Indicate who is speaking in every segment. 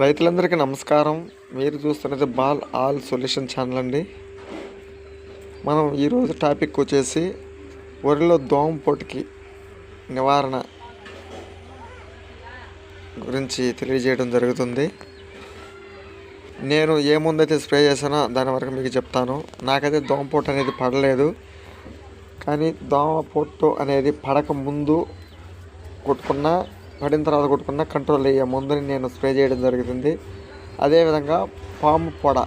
Speaker 1: రైతులందరికీ నమస్కారం. మీరు చూస్తున్నది బాల్ ఆల్ సొల్యూషన్ ఛానల్ అండి. మనం ఈరోజు టాపిక్ వచ్చేసి వరిలో దోమ పొట్టుకి నివారణ గురించి తెలియజేయడం జరుగుతుంది. నేను ఏ ముందైతే స్ప్రే చేశానో దాని వరకు మీకు చెప్తాను. నాకైతే దోమ పొట్టు అనేది పడలేదు. కానీ దోమ పొట్టు అనేది పడక ముందు కొట్టుకున్నా పడిన తర్వాత కొట్టుకున్నా కంట్రోల్ అయ్యే ముందని నేను స్ప్రే చేయడం జరుగుతుంది. అదేవిధంగా పాము పొడ.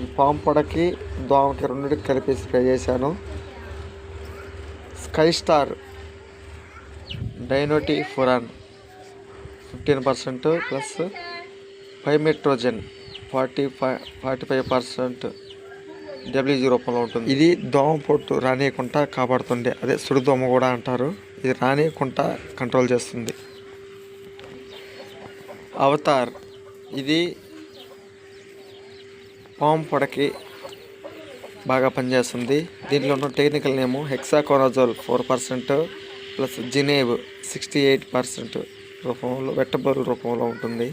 Speaker 1: ఈ పాము పొడకి దోమకి రెండింటికి కలిపి స్ప్రే చేశాను. Sky star dinotefuran fifteen percent plus pymetrozine forty five forty five percent WG రూపంలో ఉంటుంది. ఇది దోమ పొట్టు రానియకుండా కాపాడుతుండే. అదే సుడిదోమ కూడా అంటారు. ఇది రానియకుండా కంట్రోల్ చేస్తుంది. అవతార్. ఇది పాము పొడకి బాగా పనిచేస్తుంది. దీంట్లో ఉన్న technical name hexaconazole four percent plus zineb sixty eight percent రూపంలో వెట్టబరు రూపంలో ఉంటుంది.